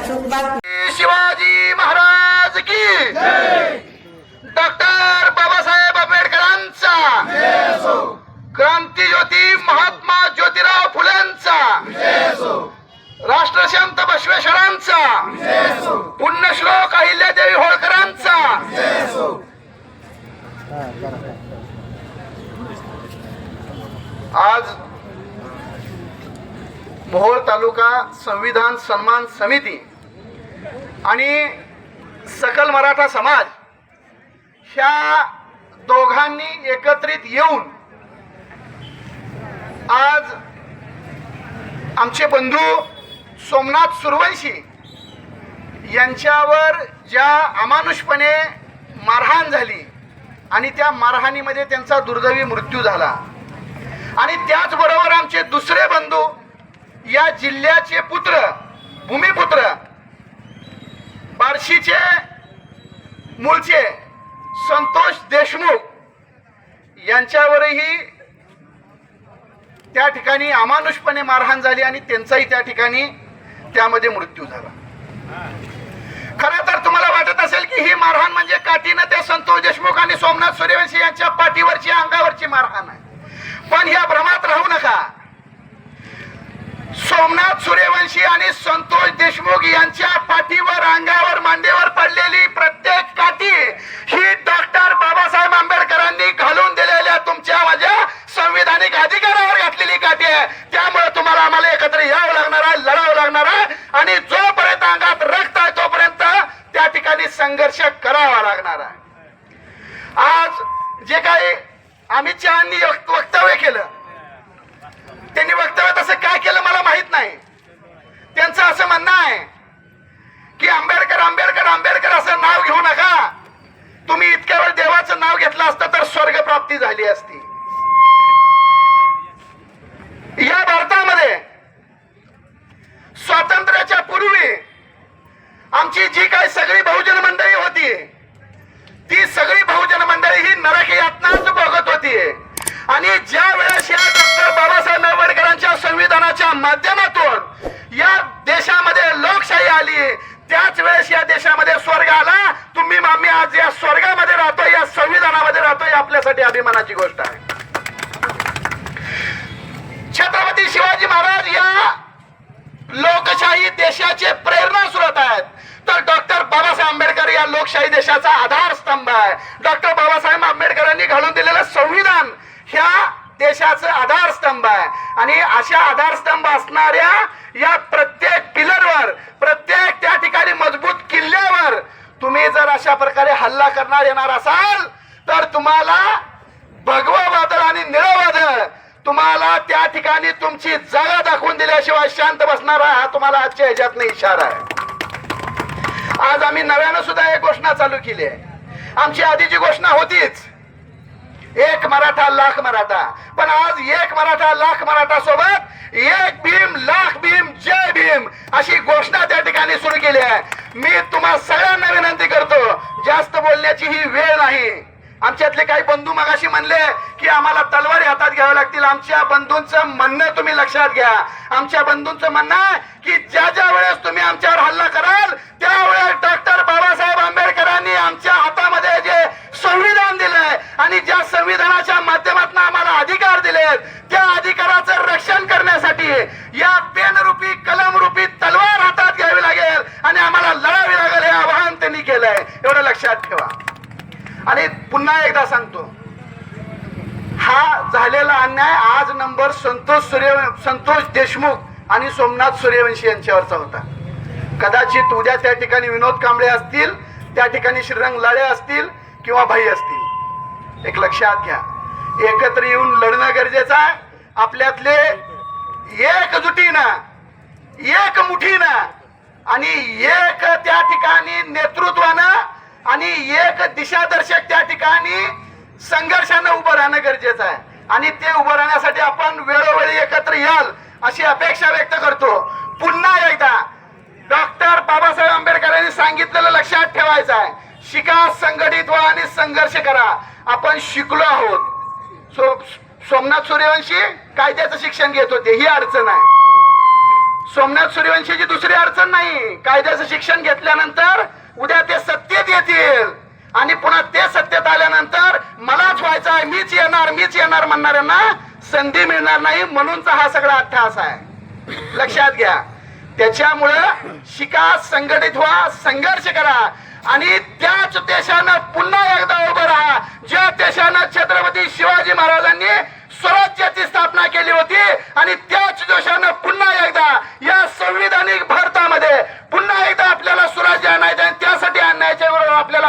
बातमी शिवाजी महाराज की डॉक्टर बाबासाहेब आंबेडकरांचा क्रांती ज्योती महात्मा ज्योतिराव फुलेंचा राष्ट्रशांत बसवेश्वरांचा पुण्यश्लोक अहिल्यादेवी होळकरांचा आज मोहोळ तालुका संविधान सन्मान समिती आणि सकल मराठा समाज ह्या दोघांनी एकत्रित येऊन आज आमचे बंधू सोमनाथ सुरवंशी यांच्यावर ज्या अमानुषपणे मारहाण झाली आणि त्या मारहाणीमध्ये त्यांचा दुर्दैवी मृत्यू झाला. आणि त्याचबरोबर आमचे दुसरे बंधू या जिल्ह्याचे पुत्र भूमिपुत्र बार्शीचे मूळचे संतोष देशमुख यांच्यावरही त्या ठिकाणी अमानुषपणे मारहाण झाली आणि त्यांचाही त्या ठिकाणी त्यामध्ये मृत्यू झाला. खरं तर तुम्हाला वाटत असेल की ही मारहाण म्हणजे काठीनं ते संतोष देशमुख आणि सोमनाथ सूर्यवंशी यांच्या पाठीवरची अंगावरची मारहाण आहे. पण ह्या भ्रमात राहू नका. सोमनाथ सूर्यवंशी आणि संतोष देशमुख यांच्या पाठीवर अंगावर मांडीवर पडलेली प्रत्येक काठी ही डॉक्टर बाबासाहेब आंबेडकरांनी घालून दिलेल्या तुमच्या माझ्या संविधानिक अधिकारावर घातलेली काठी आहे. त्यामुळे तुम्हाला आम्हाला एकत्र यावं लागणार आहे लढावं लागणार आहे. आणि जोपर्यंत अंगात रक्त आहे तोपर्यंत त्या ठिकाणी संघर्ष करावा लागणार आहे. आज जे काही अमित शहानी वक्तव्य केलं. त्यांनी वक्तव्य तसं काय केलं मला माहीत नाही. त्यांचं असं म्हणणं आहे की आंबेडकर आंबेडकर आंबेडकर असं नाव घेऊ नका. तुम्ही इतक्या वेळ देवाचं नाव घेतलं असतं तर स्वर्ग प्राप्ती झाली असती. या भारतामध्ये स्वातंत्र्याच्या पूर्वी आमची जी काही सगळी बहुजन मंडळी होती ती सगळी बहुजन मंडळी ही नरक यातनाच बघत होती. आणि ज्या वेळेस या डॉक्टर बाबासाहेब आंबेडकरांच्या संविधानाच्या माध्यमातून त्याच वेळेस या देशामध्ये स्वर्ग आला तुम्ही आम्ही आज या स्वर्गामध्ये राहतो या संविधानामध्ये राहतो ही आपल्यासाठी अभिमानाची गोष्ट आहे. छत्रपती शिवाजी महाराज या लोकशाही देशाचे प्रेरणा स्रोत आहेत. तर डॉक्टर बाबासाहेब आंबेडकर या लोकशाही देशाचा आधार स्तंभ आहे. डॉक्टर बाबासाहेब आंबेडकरांनी घालून दिलेलं संविधान ह्या देशाचं आधार स्तंभ आहे. आणि अशा आधारस्तंभ असणाऱ्या या प्रत्येक पिलरवर प्रत्येक त्या ठिकाणी मजबूत किल्ल्यावर तुम्ही जर अशा प्रकारे हल्ला करणार येणार असाल तर तुम्हाला भगवा वादळ आणि निळं वादळ तुम्हाला त्या ठिकाणी तुमची जागा दाखवून दिल्याशिवाय शांत बसणार हा तुम्हाला आजच्या ह्याच्यातनं इशारा आहे. आज आम्ही नव्यानं सुद्धा एक घोषणा चालू केली आहे. आमची आधीची घोषणा होतीच. एक मराठा लाख मराठा. पण आज एक मराठा लाख मराठा सोबत एक भीम लाख भीम जय भीम अशी घोषणा त्या ठिकाणी सुरू केली आहे. मी तुम्हा सगळ्यांना विनंती करतो जास्त बोलण्याची ही वेळ नाही. आमच्यातले काही बंधू मगाशी म्हणले की आम्हाला तलवारी हातात घ्याव्या लागतील. आमच्या बंधूंचं म्हणणं तुम्ही लक्षात घ्या. आमच्या बंधूंचं म्हणणं की ज्या ज्या वेळेस तुम्ही आमच्यावर हल्ला कराल त्यावेळेस डॉक्टर बाबासाहेब आंबेडकरांनी आमच्या हातामध्ये जे संविधान दिलंय आणि ज्या संविधानाच्या माध्यमातून आम्हाला अधिकार दिलेत त्या अधिकाराचं रक्षण करण्यासाठी या पेनरूपी कलमरूपी तलवार हातात घ्यावी लागेल आणि आम्हाला लढावी लागेल हे आवाहन त्यांनी केलंय. एवढं लक्षात ठेवा. आणि पुन्हा एकदा सांगतो. हा झालेला अन्याय आज नंबर संतोष सूर्य संतोष देशमुख आणि सोमनाथ सूर्यवंशी यांच्यावरचा होता. कदाचित उद्या त्या ठिकाणी विनोद कांबळे असतील त्या ठिकाणी श्रीरंग लाळे असतील किंवा भाई असतील. एक लक्षात घ्या. एकत्र येऊन लढणं गरजेचं आहे. आपल्यातले एकजुटीनं एक मुठीनं आणि एक त्या ठिकाणी नेतृत्वानं आणि एक दिशादर्शक त्या ठिकाणी संघर्षानं उभं राहणं गरजेचं आहे. आणि ते उभं राहण्यासाठी आपण वेळोवेळी एकत्र याल अशी अपेक्षा व्यक्त करतो. पुन्हा एकदा डॉक्टर बाबासाहेब आंबेडकरांनी सांगितलेलं लक्षात ठेवायचं आहे. शिका संघटित व्हा आणि संघर्ष करा. आपण शिकलो आहोत. सो सोमनाथ सूर्यवंशी कायद्याचं शिक्षण घेत होते ही अडचण आहे. सोमनाथ सूर्यवंशीची दुसरी अडचण नाही. कायद्याचं शिक्षण घेतल्यानंतर उद्या ते सत्तेत येतील. आणि पुन्हा ते सत्तेत आल्यानंतर मलाच व्हायचं आहे मीच येणार मीच येणार म्हणणाऱ्यांना संधी मिळणार नाही म्हणूनचा हा सगळा अट्टहास आहे. लक्षात घ्या. त्याच्यामुळं शिका संघटित व्हा संघर्ष करा. आणि त्याच देशानं पुन्हा एकदा उभं राहा. ज्या देशानं छत्रपती शिवाजी महाराजांनी स्वराज्याची स्थापना केली होती आणि त्याच देशानं पुन्हा एकदा या संविधानिक भारतामध्ये पुन्हा एकदा आपल्याला स्वराज्य आणायचं आहे त्यासाठी आणण्याच्या बरोबर आपल्याला